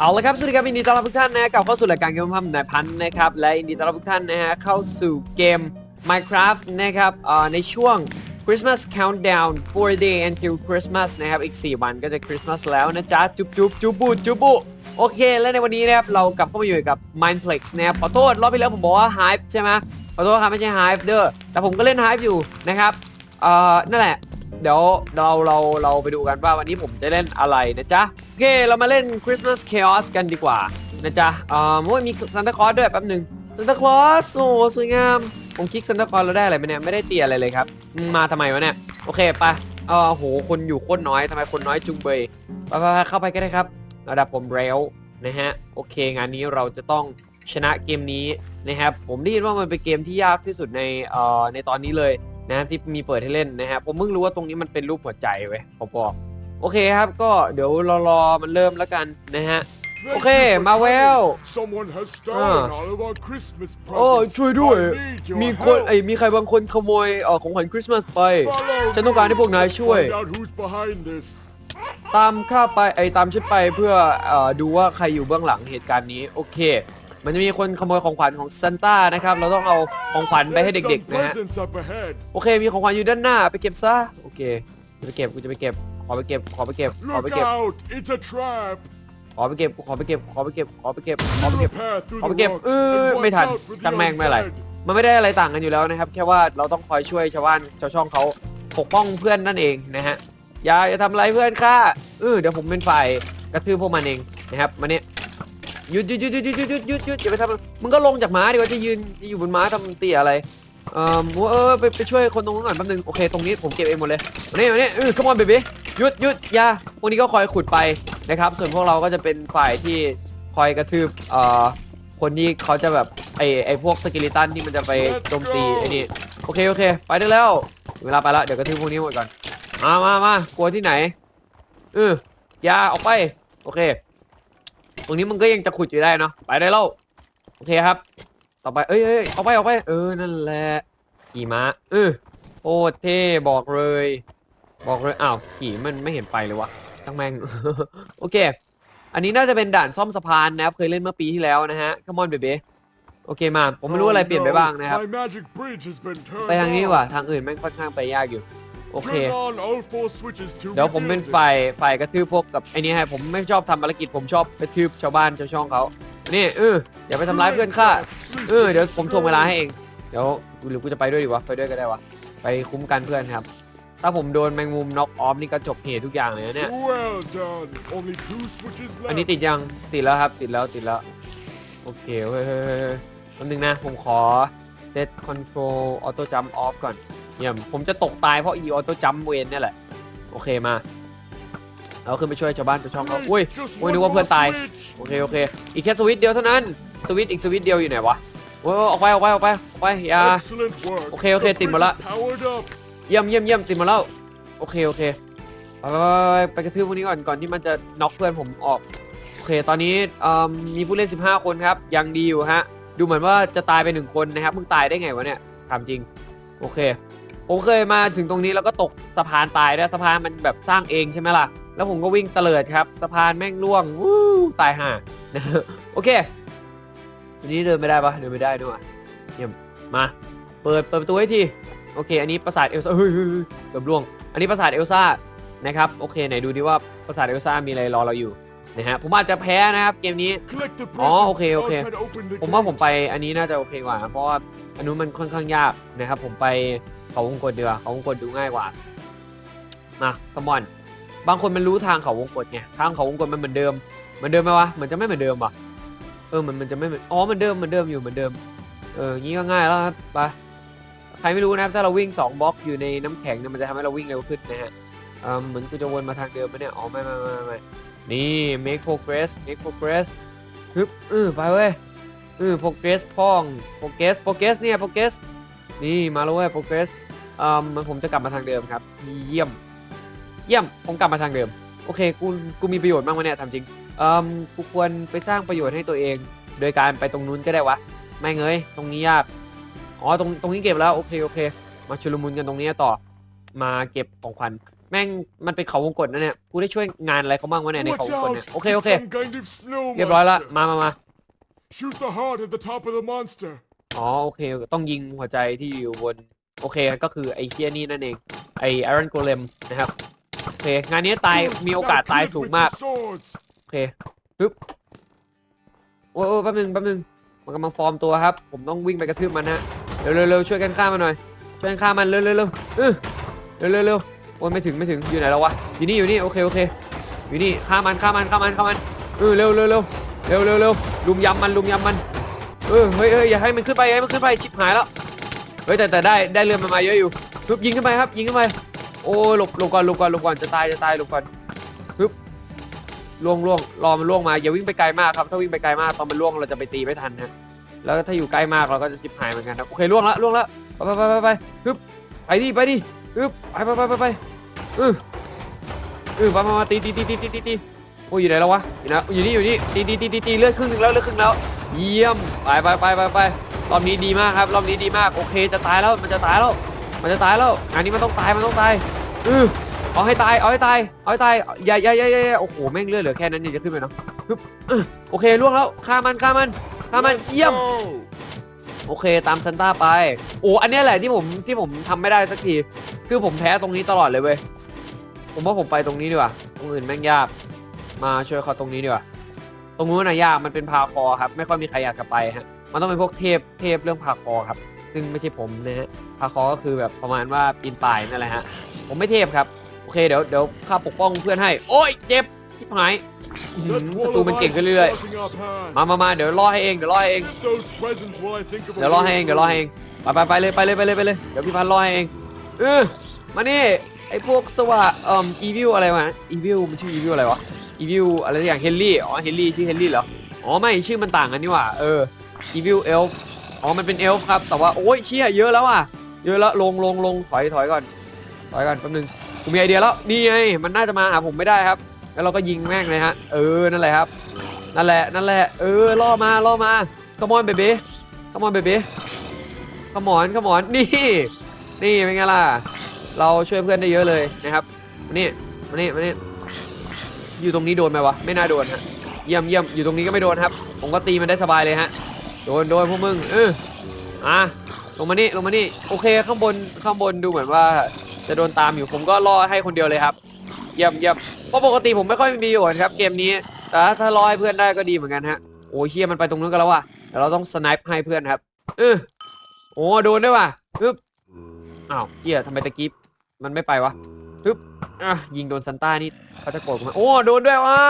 เอาละครับสวัสดีครับยินดีต้อนรับทุกท่านนะกลับเข้าสู่รายการเกมพัมนายพันธ์นะครับและยินดีต้อนรับทุกท่านนะฮะเข้าสู่เกม Minecraft นะครับในช่วง Christmas Countdown 4 day until Christmas นะครับอีก 4 วันก็จะคริสต์มาสแล้วนะจ๊ะจุ๊บจุ๊บจุ๊บบุจุ๊บบุโอเค และในวันนี้นะครับเรากลับเข้ามาอยู่กับ Mindplex นะครับขอโทษรอบที่แล้วผมบอกว่า Hive ใช่ไหมขอโทษครับไม่ใช่ Hive เด้อแต่ผมก็เล่น Hive อยู่นะครับเอ่อนั่นแหละ เดี๋ยวเราเราเราไปดูกันว่าวันนี้ผมจะเล่นอะไรนะจ๊ะ โอเค เรามาเล่น Christmas Chaos กันดีกว่านะจ๊ะเอ่อโอ้ยมีซันตาคลอสด้วยแป๊บหนึ่งซันตาคลอสโอ้สวยงาม ผมคลิกซันตาคลอสแล้วได้อะไรไหมเนี่ย ไม่ได้เตียอะไรเลยครับ มาทำไมวะเนี่ย โอเคไปเออโห คนอยู่โคตรน้อยทำไมคนน้อยจุงเบยไปไปเข้าไปก็ได้ครับระดับผมเร็วนะฮะ โอเค งานนี้เราจะต้องชนะเกมนี้นะครับ ผมได้ยินว่ามันเป็นเกมที่ยากที่สุดในเอ่อในตอนนี้เลย นะที่มีเปิดให้เล่นนะฮะผมเพิ่งรู้ว่าตรงนี้มันเป็นรูปหัวใจเว้ยผมบอกโอเคครับก็เดี๋ยวรอรอมันเริ่มแล้วกันนะฮะ Thank Okay, you for Mawel. coming. Someone has stolen Ah. all of our Christmas โอ้ presents. ช่วยด้วย I need your มีคน help. ไอ้ยมีใครบางคนขโมยเอ่อของขวัญคริสต์มาสไป Follow ฉันต้องการให้พวกนาย me. ช่วย Find out who's behind this. ตามข้าไปไอ้ยตามฉันไปเพื่อเอ่อดูว่าใครอยู่เบื้องหลังเหตุการณ์นี้ โอเค มันจะมีคนขโมยของขวัญของซันต้านะครับ เราต้องเอาของขวัญไปให้ There's เด็ก some ๆนะฮะ presents up ahead. โอเค มีของขวัญอยู่ด้านหน้า ไปเก็บซะ โอเค จะไปเก็บ กูจะไปเก็บ ขอไปเก็บ ขอไปเก็บ ขอไป Look เก็บ out! It's a trap. ขอไปเก็บ ขอไปเก็บ ขอไปเก็บ ขอไปเก็บ ขอไปเก็บ Clear a path through ขอไป the เก็บ rocks เออ and ไม่ watch ทัน out for the ตั้งแม่งไม่อะไร undead. มันไม่ได้อะไรต่างกันอยู่แล้วนะครับ แค่ว่าเราต้องคอยช่วยชาวบ้านชาวช่องเขาปกป้องเพื่อนนั่นเองนะฮะ อย่าอย่าทำอะไรเพื่อนข้าเออเดี๋ยวผมเป็นฝ่ายกระทืบพวกมันเองนะครับมาเนี่ย หยุดหยุดหยุดหยุดหยุดหยุดหยุดหยุดอย่าไปทำมึงก็ลงจากม้าดีกว่าจะยืนจะอยู่บนม้าทำเตี่ยอะไรเอ่อเออไปไปช่วยคนตรงนู้นก่อนแป๊บนึงโอเคตรงนี้ผมเก็บเองหมดเลยมาเนี่ยมาเนี่ยเออ come on baby หยุดหยุดอย่าพวกนี้ก็คอยขุดไปนะครับ ส่วนพวกเราก็จะเป็นฝ่ายที่คอยกระทืบเอ่อคนที่เขาจะแบบไอไอพวกสกิลิตันที่มันจะไปโจมตีไอนี่โอเคโอเค ไปได้แล้วเวลาไปแล้วเดี๋ยวกระทืบพวกนี้หมดก่อนมามามากลัวที่ไหนเออยาออกไปโอเค ตรงนี้มึงก็ยังจะขุดอยู่ได้เนาะไปได้แล้วโอเคครับ ต่อไปเอ้ยเอ้ยออกไปออกไปเออนั่นแหละขี่ม้าเออโคตรเท่บอกเลย บอกเลยอ้าวขี่มันไม่เห็นไปเลยวะตั้งแม่งโอเค อันนี้น่าจะเป็นด่านซ่อมสะพานนะครับเคยเล่นเมื่อปีที่แล้วนะฮะ Come on baby โอเคมา ผมไม่รู้ Oh อะไรเปลี่ยนไป no, บ้างนะครับ My magic bridge has been turned ไปทางนี้ดีกว่า off. ทางอื่นแม่งค่อนข้างไปยากอยู่ โอเค Turn on all four switches to เดี๋ยวผมเป็น rebuild it. ฝ่ายฝ่ายกระทืบพวกกับไอ้นี่ให้ผมไม่ชอบทำภารกิจผมชอบกระทืบชาวบ้านชาวช่องเขานี่เอออย่าไปทำร้ายเพื่อนข้าเออเดี๋ยวผมถ่วงเวลาให้เองเดี๋ยวหรือกูจะไปด้วยดีวะไปด้วยก็ได้วะไปคุ้มกันเพื่อนครับ ถ้าผมโดนแมงมุมน็อกออฟนี่ก็จบเหตุทุกอย่างเลยนะเนี่ย Well done. Only two switches อันนี้ left. ติดยังติดแล้วครับ ติดแล้วติดแล้วโอเคเฮ้ยเฮ้ยเฮ้ยเฮ้ยแป๊บนึงนะผมขอ set control auto jump off ก่อน เยี่ยมผมจะตกตายเพราะ e auto jump เวนเนี่ยแหละ โอเคมาเราขึ้นไปช่วยชาวบ้านชาวช่องเขา Nice, อุ้ย just อุ้ย one นึกว่า more เพื่อนตาย switch. โอเคโอเค อีกแค่สวิตช์เดียวเท่านั้น สวิตช์อีกสวิตช์เดียวอยู่ไหนวะโอ้ยออกไปออกไปออกไปออกไปอย่า Excellent work. Okay, okay, The tìm bridge vào lại. is Powered up. เยี่ยมเยี่ยมเยี่ยมติดมาแล้วโอเคโอเคไปไปไปไปไปกระทืบพวกนี้ก่อนก่อนที่มันจะน็อกเพื่อนผมออกโอเคตอนนี้เอิ่มมีผู้เล่น 15 คนครับ ยังดีอยู่ฮะ ดูเหมือนว่าจะตายไปหนึ่งคนนะครับมึงตายได้ไงวะเนี่ยถามจริง โอเค ผมเคยมาถึงตรงนี้แล้วก็ตกสะพานตายด้วยสะพานมันแบบสร้างเองใช่ไหมล่ะ แล้วผมก็วิ่งเตลิดครับสะพานแม่งร่วงวู้ตายห่านะโอเคทีนี้เดินไม่ได้ปะเดินไม่ได้ด้วยเยี่ยมมาเปิดเปิดประตูให้ทีโอเค อันนี้ปราสาทเอลซ่าเฮ้ยเฮ้ยเฮ้ยเกือบร่วง อันนี้ปราสาทเอลซ่านะครับโอเคไหนดูดิว่าปราสาทเอลซ่ามีอะไรรอเราอยู่นะฮะผมอาจจะแพ้นะครับเกมนี้ Collect the presents. Oh, okay, I'll okay. try to open the ผมว่า gate. ผมไปอันนี้น่าจะโอเคกว่านะเพราะว่าอันนู้นมันค่อนข้างยากนะครับผมไป เขาวงกตดีกว่าเขาวงกตดูง่ายกว่ามาคอมอนบางคนมันรู้ทางเขาวงกตไงทางเขาวงกตมันเหมือนเดิมเหมือนเดิมไหมวะเหมือนจะไม่เหมือนเดิมว่ะเออมันมันจะไม่เหมือนอ๋อเหมือนเดิมเหมือนเดิมอยู่เหมือนเดิมเอองี้ก็ง่ายแล้วครับไปใครไม่รู้นะครับถ้าเราวิ่ง2บล็อกอยู่ในน้ำแข็งเนี่ยมันจะทำให้เราวิ่งเร็วขึ้นนะฮะเออเหมือนกูจะวนมาทางเดิมไหมเนี่ยอ๋อไม่ไม่ไม่ไม่นี่ make progress make progress ฮึบเออไปเว้ยเออโปรเกรสพ่องโปรเกรสโปรเกรสเนี่ยโปรเกรสนี่มาแล้วเว้ยโปร เกรสอ่ามันผมจะกลับมาทางเดิมครับ เยี่ยม เยี่ยม ผมกลับมาทางเดิม โอเค กู กูมีประโยชน์มากวะเนี่ยทำจริงอืมกูควรไปสร้างประโยชน์ให้ตัวเอง โดยการไปตรงนู้นก็ได้วะ ไม่เงยตรงนี้ยาก อ๋อ ตรง ตรงนี้เก็บแล้ว โอเค โอเค มาชุลมุนกันตรงนี้ต่อ มาเก็บของขวัญ แม่ง มันเป็นเขาวงกตนะเนี่ย กูได้ช่วยงานอะไรเขาบ้างวะเนี่ยในเขา Watch วงกตเนี่ย out! โอเค โอเค Some kind of snow เรียบร้อยละ monster. มามามา Shoot the heart at the top of the monster. อ๋อโอเค ต้องยิงหัวใจที่อยู่บน โอเคก็คือไอ้เคียนี่นั่นเอง ไอ้ไอรอนโกเลมนะครับโอเคงานนี้ตายมีโอกาส Now ตาย hit สูง with มาก the swords. โอเคปึ๊บโอ้ยโอ้ยแป๊บนึงแป๊บนึงมันกำลังฟอร์มตัวครับ ผมต้องวิ่งไปกระทืบมันฮะเร็วเร็วเร็วช่วยกันฆ่ามันหน่อยช่วยกันฆ่ามันเร็วเร็วเร็วเออเร็วเร็วเร็วโอ้ยไม่ถึงไม่ถึงอยู่ไหนแล้ววะอยู่นี่อยู่นี่โอเคโอเคอยู่นี่ฆ่ามันฆ่ามันฆ่ามันฆ่ามันเออเร็วเร็วเร็วเร็วเร็วเร็วลุมยำมันลุมยำมันเออเฮ้ยเฮ้ยอย่าให้มันขึ้นไปอย่าให้มันขึ้นไปชิบหายแล้ว เฮ้ยแต่แต่ได้ได้เรือมันมาเยอะอยู่ปึ๊บยิงขึ้นไปครับ ยิงขึ้นไปโอ้หลบหลบก่อนหลบก่อนหลบก่อนจะตายจะตายหลบก่อนปึ๊บล่วงล่วงรอมันล่วงมาอย่าวิ่งไปไกลมากครับถ้าวิ่งไปไกลมากตอนมันล่วงเราจะไปตีไม่ทันนะแล้วถ้าอยู่ใกล้มากเราก็จะจิบหายเหมือนกันครับโอเคล่วงละล่วงละไปไปไปไปไปึ๊บไปดิไปดิปึ๊บไปไปไปไปไปเออเออมามาตีตีตีตีตีตีตีโอ้ยอยู่ไหนแล้ววะอยู่นะอยู่นี่อยู่นี่ตีตีตีตีเลือดครึ่งหนึงแล้วเลือดครึ่งแล้ว เยี่ยมไปไปไปไปไป รอบนี้ดีมากครับ รอบนี้ดีมาก โอเค จะตายแล้ว มันจะตายแล้ว มันจะตายแล้วงานนี้มันต้องตาย มันต้องตายเออเอาให้ตาย เอาให้ตาย เอาให้ตายอย่าอย่าอย่าอย่าอย่าโอ้โห แม่งเลือดเหลือแค่นั้นยังจะขึ้นไปเนาะปึ๊บเออโอเคล่วงแล้ว ฆ่ามัน ฆ่ามัน ฆ่ามัน Let's เยี่ยม go. โอเค ตามซันต้าไป โอ้ อันเนี้ยแหละที่ผมที่ผมทำไม่ได้สักที คือผมแพ้ตรงนี้ตลอดเลยเว้ย ผมว่าผมไปตรงนี้ดีกว่า ตรงอื่นแม่งยาก มาช่วยเขาตรงนี้ดีกว่า ตรงนู้นน่ะยาก มันเป็นพาคอร์ครับ ไม่ค่อยมีใครอยากจะไปฮะ มันต้องเป็นพวกเทพเทพเรื่องพาคอครับ ซึ่งไม่ใช่ผมนะฮะพาคอก็คือแบบประมาณว่าปีนป่ายนั่นแหละฮะ ผมไม่เทพครับ โอเคเดี๋ยวเดี๋ยวข้าปกป้องเพื่อนให้ โอ้ยเจ็บทิพหายอื้อหือศัตรูมันเก่งขึ้นเรื่อยๆมามามาเดี๋ยวล่อให้เองเดี๋ยวล่อให้เอง เดี๋ยวรอให้เองเดี๋ยวรอให้เองไปไปไปเลยไปเลยไปเลยไปเลยเดี๋ยวพี่พันรอให้เองเออมานี่ไอพวกสวะเอ่ออีวิวอะไรวะอีวิวมันชื่ออีวิวอะไรวะอีวิวอะไรสักอย่างเฮนรี่อ๋อเฮนรี่ชื่อเฮนรี่เหรออ๋อไม่ชื่อมันต่างกันนี่หว่าเออ อีวิวเอลฟ์อ๋อ มันเป็นเอลฟ์ครับ แต่ว่าโอ้ยเชี่ยเยอะแล้วอะ เยอะแล้วลงลงลงถอยถอยก่อน ถอยก่อนแป๊บนึงผมมีไอเดียแล้ว นี่ไง มันน่าจะมาหาผมไม่ได้ครับ แล้วเราก็ยิงแม่งเลยฮะ เออ นั่นแหละครับ นั่นแหละ นั่นแหละ เออ ล่อมา ล่อมา come on baby come on baby ขมอนขมอนนี่ นี่เป็นไงล่ะ เราช่วยเพื่อนได้เยอะเลยนะครับมานี่มานี่มานี่อยู่ตรงนี้โดนไหมวะ ไม่น่าโดนฮะ เยี่ยมเยี่ยมอยู่ตรงนี้ก็ไม่โดนครับ ผมก็ตีมันได้สบายเลยฮะ โดนโดนพวกมึงเอออะลงมานี่ลงมานี่โอเคข้างบนข้างบนดูเหมือนว่า จะโดนตามอยู่ผมก็รอให้คนเดียวเลยครับเยี่ยมเยี่ยมเพราะปกติผมไม่ค่อยมีประโยชน์ครับเกมนี้แต่ถ้ารอให้เพื่อนได้ก็ดีเหมือนกันฮะโอ้ยเฮียมันไปตรงนู้นกันแล้วว่ะเดี๋ยวเราต้องสไนป์ให้เพื่อนครับเออโอ้โดนด้วยว่ะปึ๊บอ้าวเฮียทำไมตะกี้มันไม่ไปวะปึ๊บอะยิงโดนซันต้านี่เขาจะโกรธกูไหมโอ้โดนด้วยว่ะ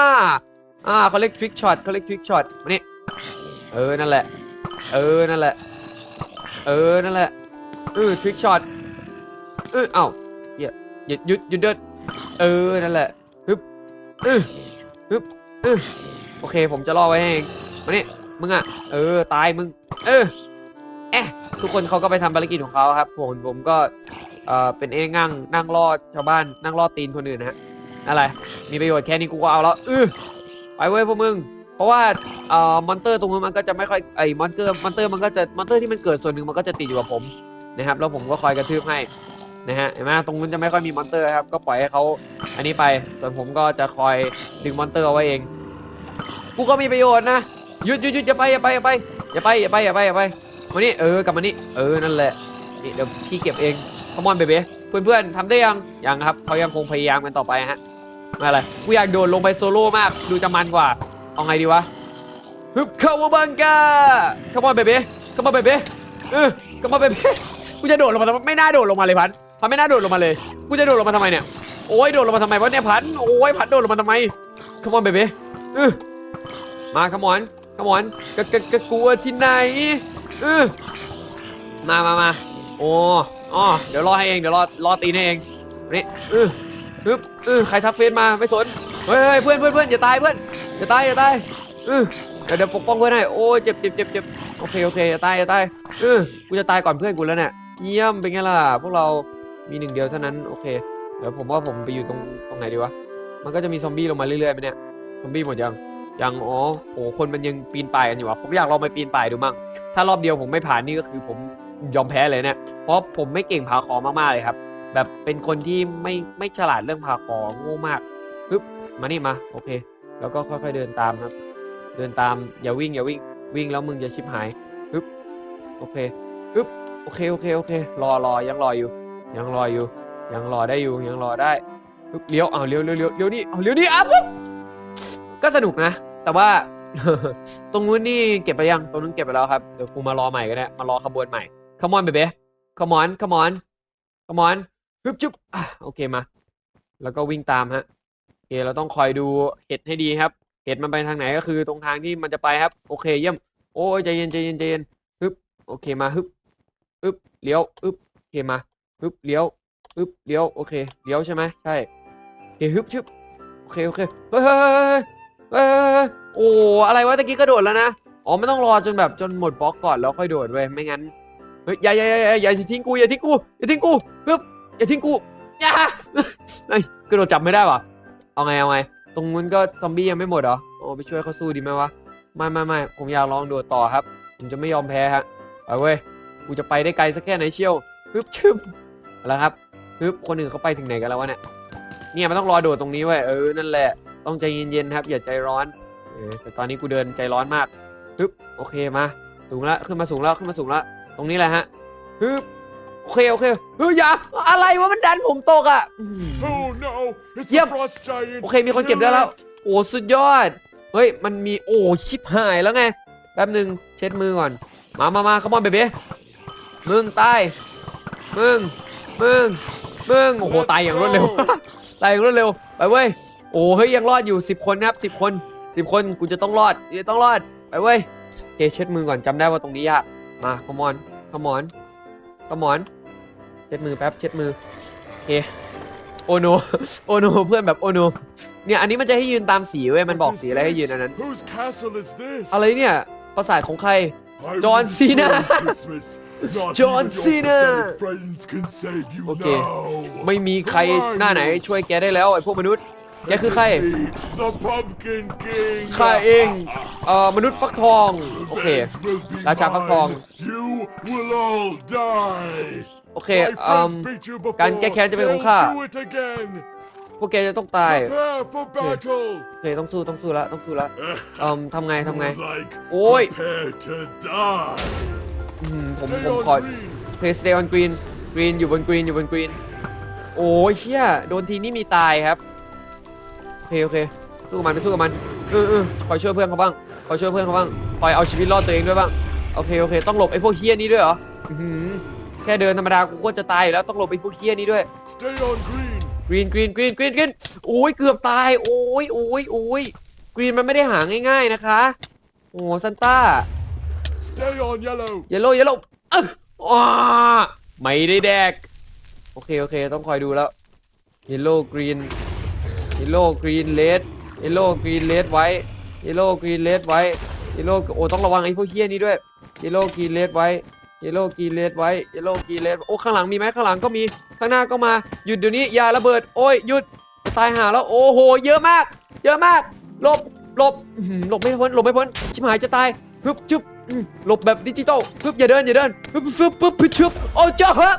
อ่าเขาเรียกทริกช็อตเขาเรียกทริกช็อตมานี่เออนั่นแหละ เออ นั่นแหละ เออ นั่นแหละเออทริกช็อตเออเอ้าเฮียหยุดหยุดหยุดเดินเออ นั่นแหละปึ๊บเออปึ๊บเออโอเค ผมจะล่อไว้ให้เองมานี่มึงอะ เออ ตายมึง เออเอ๊ะทุกคนเขาก็ไปทำภารกิจของเขาครับผมผมก็ เอ่อ เป็นเองนั่งนั่งรอชาวบ้าน นั่งรอตีนคนอื่นนะฮะ อะไร มีประโยชน์แค่นี้กูก็เอาแล้วเออไปเว้ยพวกมึง เพราะว่าเอ่อมอนเตอร์ตรงนู้นมันก็จะไม่ค่อยไอ้มอนเตอร์มอนเตอร์มันก็จะมอนเตอร์ที่มันเกิดส่วนหนึ่งมันก็จะติดอยู่กับผมนะครับแล้วผมก็คอยกระทืบให้นะฮะเห็นไหมตรงนู้นจะไม่ค่อยมีมอนเตอร์ครับก็ปล่อยให้เขาอันนี้ไปส่วนผมก็จะคอยดึงมอนเตอร์เอาไว้เองกูก็มีประโยชน์นะหยุดหยุดหยุดอย่าไปอย่าไปอย่าไปอย่าไปอย่าไปอย่าไปอย่าไปมานี่เออกลับมานี่เออนั่นแหละนี่เดี๋ยวพี่เก็บเองคอมอนเบเบ้เพื่อนๆทำได้ยังยังครับเขายังคงพยายามกันต่อไปฮะไม่อะไรกูอยากโดดลงไปโซโล่มากดูจะมันกว่า เอาไงดีวะฮึบเข้ามาบังกาคอมอนเบเบ้คอมอนเบเบ้เออคอมอนเบเบ้กูจะโดดลงมาทำไมไม่น่าโดดลงมาเลยพันพันไม่น่าโดดลงมาเลย กูจะโดดลงมาทำไมเนี่ย โอ้ยโดดลงมาทำไมวะเนี่ยพัน โอ้ยพันโดดลงมาทำไมคอมอนเบเบ้เออมาคอมอนคอมอนกะกะกะกลัวที่ไหนเออมามามาโอ้อ๋อเดี๋ยวรอให้เอง เดี๋ยวรอรอตีนให้เอง นี่เออฮึบเออใครทักเฟซมาไม่สน เฮ้ยเฮ้ยเพื่อนเพื่อนเพื่อนอย่าตายเพื่อนอย่าตายอย่าตายเออเดี๋ยวเดี๋ยวปกป้องเพื่อนให้โอ้ยเจ็บเจ็บเจ็บเจ็บโอเคโอเคอย่าตายอย่าตายเออกูจะตายก่อนเพื่อนกูแล้วเนี่ยเยี่ยมเป็นไงล่ะพวกเรามีหนึ่งเดียวเท่านั้นโอเค เดี๋ยวผมว่าผมไปอยู่ตรงตรงไหนดีวะมันก็จะมีซอมบี้ลงมาเรื่อยๆไปเนี่ยซอมบี้หมดยังยังอ๋อโอ้คนมันยังปีนป่ายกันอยู่อะผมอยากลองไปปีนป่ายดูมั่งถ้ารอบเดียวผมไม่ผ่านนี่ก็คือผมยอมแพ้เลยเนี่ยเพราะผมไม่เก่งพาคอมากๆเลยครับ แบบเป็นคนที่ไม่ไม่ฉลาดเรื่องพาคอโง่มาก มานี่มา โอเค แล้วก็ค่อยๆเดินตามครับ เดินตามอย่าวิ่งอย่าวิ่งวิ่งแล้วมึงจะชิบหายปึ๊บโอเคปึ๊บโอเคโอเคโอเค รอรอยังรออยู่ ยังรออยู่ ยังรอได้อยู่ยังรอได้ปึ๊บเลี้ยวเอาเลี้ยวเลี้ยวเลี้ยวเลี้ยวนี่เอาเลี้ยวนี่อะปึ๊บก็สนุกนะ แต่ว่า ตรงนู้นนี่เก็บไปยังตรงนู้นเก็บไปแล้วครับเดี๋ยวกูมารอใหม่ก็ได้มารอขบวนใหม่ come on baby come on come on come on ปึ๊บจุ๊บโอเคมา แล้วก็วิ่งตามฮะ เคเราต้องคอยดูเห็ดให้ดีครับ เห็ดมันไปทางไหนก็คือตรงทางที่มันจะไปครับ โอเคเยี่ยม โอ้ยใจเย็นใจเย็นใจเย็นฮึบโอเคมาฮึบฮึบเลี้ยวฮึบโอเคมาฮึบเลี้ยวฮึบเลี้ยวโอเคเลี้ยวใช่ไหมใช่โอเคฮึบชึบโอเคโอเคเฮ้ยเฮ้ยเฮ้ยเฮ้ยเฮ้ยโอ้อะไรวะตะกี้กระโดดแล้วนะอ๋อไม่ต้องรอจนแบบจนหมดบล็อกก่อนแล้วค่อยโดดเว้ยไม่งั้นเฮ้ยอย่าอย่าอย่าอย่าอย่าทิ้งกูอย่าทิ้งกูอย่าทิ้งกูฮึบอย่าทิ้งกูอย่าเฮ้กระโดดจับไม่ได้วะ เอาไงเอาไง ตรงนู้นก็ซอมบี้ยังไม่หมดเหรอ โอ้ไปช่วยเขาสู้ดีไหมวะ ไม่ไม่ไม่ผมอยากลองโดดต่อครับ ผมจะไม่ยอมแพ้ฮะไปเว้ย กูจะไปได้ไกลสักแค่ไหนเชียวฮึบชึบเอาละครับฮึบคนอื่นเขาไปถึงไหนกันแล้ววะเนี่ย เนี่ยมันต้องรอโดดตรงนี้เว้ย เออ นั่นแหละ ต้องใจเย็นๆครับ อย่าใจร้อน เออ แต่ตอนนี้กูเดินใจร้อนมากฮึบโอเคมา สูงแล้วขึ้นมาสูงแล้ว ขึ้นมาสูงแล้ว ตรงนี้แหละฮะฮึบ โอเคโอเคเฮ้ยอย่าอะไรวะมันดันผมตกอะอืม Oh no! It's Yep. the frost giant! โอเคมีคนเก็บได้แล้ว โอ้สุดยอด เฮ้ยมันมีโอ้ชิบหายแล้วไง แป๊บหนึ่งเช็ดมือก่อน มามามาขมอนเบเบ้มึงตาย มึง มึง มึง โอ้โห ตายอย่างรวดเร็ว ตายอย่างรวดเร็ว ไปเว้ย โอ้เฮ้ยยังรอดอยู่ 10 คนนะครับ 10 คน 10 คนกูจะต้องรอดกูจะต้องรอด ไปเว้ยโอเคเช็ดมือก่อนจำได้ว่าตรงนี้ยาก มาขมอนขมอนขมอน เช็ดมือแป๊บเช็ดมือโอเคโอโนโอโนเพื่อนแบบโอโนเนี่ยอันนี้มันจะให้ยืนตามสีเว้ยมันบอก What is สีอะไรให้ยืน this? อันนั้น Whose castle is this? อะไรเนี่ยประสาทของใคร I John will Cena. destroy Christmas. Not John even your Cena. pathetic friends can save you Okay. now. ไม่มีใครหน้าไหนช่วยแกได้แล้วไอ้พวกมนุษย์แกคือใคร It is me, The Pumpkin King. ข้าเองเอ่อมนุษย์ฟักทอง โอเค Revenge will be ราชาฟักทอง mine. You will all die. โอเค My เอ่อ friends beat you before. การแก้แค้นจะเป็นของข้า They'll do it again. พวกแกจะต้องตาย Prepare for battle. โอเคต้องสู้ต้องสู้ละต้องสู้ละเอ่อทำไงทำไง Like โอ้ย prepare to die. อืมผม Stay ผม on ขอ green. เพย์สเตย์ออนกรีนกรีนอยู่บนกรีนอยู่บนกรีนโอ้ยเชี่ยโดนทีนี่มีตายครับโอเคโอเคสู้กับมันไปสู้กับมันเออเออคอยช่วยเพื่อนเขาบ้างคอยช่วยเพื่อนเขาบ้างคอยเอาชีวิตรอดตัวเองด้วยบ้างโอเคโอเค ต้องหลบไอ้พวกเฮี้ยนี้ด้วยเหรออื้อหือแค่เดินธรรมดากูก็จะตายอยู่แล้วต้องหลบไอ้พวกเฮี้ยนี้ด้วย Stay on green. กรีนกรีนกรีนกรีนกรีนโอ้ยเกือบตาย โอ้ยโอ้ยโอ้ยกรีนมันไม่ได้หาง่ายๆนะคะ โอ้ซันต้า Stay on yellow. เยลโล่เยลโล่เอ้อว้าไม่ได้แดก โอเคโอเคต้องคอยดูแล้วเยลโล่กรีนเยลโล่กรีนเลดเยลโล่กรีนเลดไว้เยลโล่กรีนเลดไว้เยลโล่โอ้ต้องระวังไอ้พวกเฮี้ยนี้ด้วยเยลโล่กรีนเลดไว้ เยลโล่กีเลสไว้เยลโล่กีเลสโอ้ข้างหลังมีไหมข้างหลังก็มีข้างหน้าก็มาหยุดเดี๋ยวนี้อย่าระเบิดโอ้ยหยุดจะตายหาแล้วโอ้โห เยอะมาก เยอะมากหลบหลบหลบไม่พ้นหลบไม่พ้นชิมหายจะตายฮึบจุ๊บหลบแบบดิจิตอลฮึบอย่าเดินอย่าเดินฮึบฟึบปึ๊บปึ๊บชึบโอ้เจ้าฮะ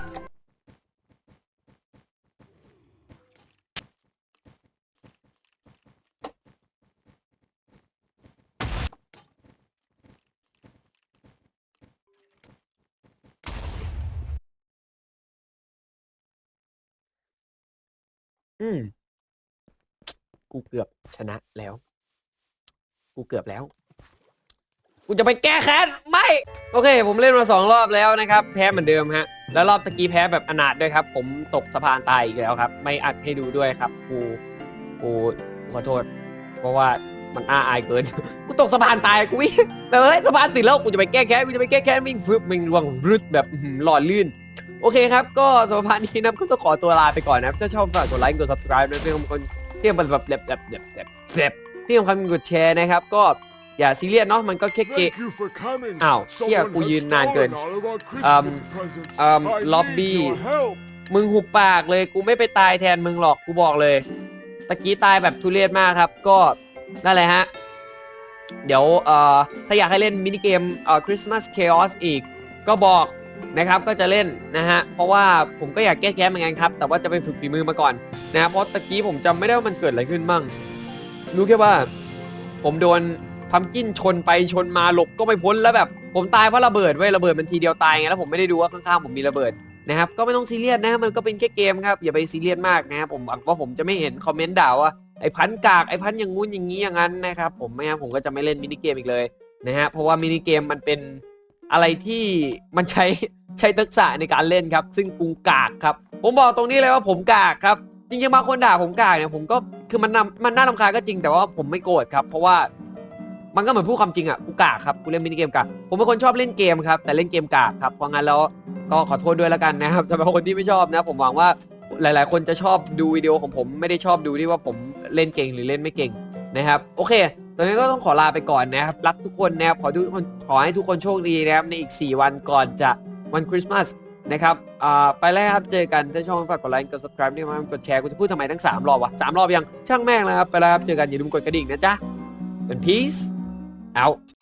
อืม กูเกือบชนะแล้ว กูเกือบแล้ว กูจะไปแก้แค้น ไม่ โอเค ผมเล่นมาสองรอบแล้วนะครับ แพ้เหมือนเดิมฮะ แล้วรอบตะกี้แพ้แบบอนาถด้วยครับ ผมตกสะพานตายอีกแล้วครับ ไม่อัดให้ดูด้วยครับ กู กูขอโทษ เพราะว่ามันอ้าอายเกิน กูตกสะพานตายกูวิ่งแบบเฮ้ยสะพานติดแล้ว กูจะไปแก้แค้น กูจะไปแก้แค้นวิ่งฟึบวิ่งร่วงรึดแบบอื้อหือหล่อลื่น โอเคครับ ก็สำหรับพาร์ทนี้นะครับก็ต้องขอตัวลาไปก่อนนะครับถ้าชอบฝากกดไลค์กด subscribe นะเพื่อนคนที่มันแบบแบบแบบแบบแบบแบบที่สำคัญกดแชร์นะครับ ก็อย่าซีเรียสเนาะมันก็แค่เกม Thank you for coming. อ้าวเชี่ย Someone กูยืน has นานเกิน stolen all of our เอิ่ม Christmas presents. เอิ่ม I need ล็อบบี้ your help. มึงหุบปากเลยกูไม่ไปตายแทนมึงหรอกกูบอกเลยตะกี้ตายแบบทุเรศมากครับ ก็นั่นแหละฮะ เดี๋ยวเอ่อถ้าอยากให้เล่นมินิเกมเอ่อ Christmas Chaos อีก ก็บอก นะครับก็จะเล่นนะฮะเพราะว่าผมก็อยากแก้แค้นเหมือนกันครับ แต่ว่าจะไปฝึกฝีมือมาก่อนนะเพราะตะกี้ผมจำไม่ได้ว่ามันเกิดอะไรขึ้นบ้างรู้แค่ว่า ผมโดนพัมกินชนไปชนมาหลบก็ไม่พ้นแล้วแบบ ผมตายเพราะระเบิดเว้ยระเบิดมันทีเดียวตายไงแล้วผมไม่ได้ดูว่าข้างๆผมมีระเบิดนะครับก็ไม่ต้องซีเรียสนะมันก็เป็นแค่เกมครับอย่าไปซีเรียสมากนะครับผมหวังว่าผมจะไม่เห็นคอมเมนต์ด่าว่าไอ้พันกากไอ้พันอย่างงู้นอย่างนี้อย่างนั้นนะครับผมไม่งั้นผมก็จะไม่เล่นมินิเกมอีกเลยนะฮะเพราะว่ามินิเกมมันเป็น อะไรที่มันใช้ใช้ทักษะในการเล่นครับ ซึ่งกูกากครับ ผมบอกตรงนี้เลยว่าผมกากครับ จริงๆบางคนด่าผมกากเนี่ยผมก็คือมันนำมันน่ารำคาญก็จริงแต่ว่าผมไม่โกรธครับ เพราะว่ามันก็เหมือนพูดความจริงอะกูกากครับกูเล่นมินิเกมกากผมเป็นคนชอบเล่นเกมครับ แต่เล่นเกมกากครับเพราะงั้นแล้วก็ขอโทษด้วยแล้วกันนะครับสำหรับคนที่ไม่ชอบนะ ผมหวังว่าหลาย ๆ คนจะชอบดูวิดีโอของผมไม่ได้ชอบดูที่ว่าผมเล่นเก่งหรือเล่นไม่เก่งนะครับ โอเค ตอนนี้ก็ต้องขอลาไปก่อนนะครับ รักทุกคนนะครับ ขอทุกคนขอให้ทุกคนโชคดีนะครับ ในอีก 4 วันก่อนจะวันคริสต์มาสนะครับอ่าไปแล้วครับ เจอกันถ้าชอบฝากกดไลค์ กด subscribe ด้วยนะครับกดแชร์ กูจะพูดทำไมทั้ง 3 รอบวะ3รอบยัง ช่างแม่งแล้วครับ ไปแล้วครับ เจอกันอย่าลืมกดกระดิ่งนะจ๊ะเป็น peace out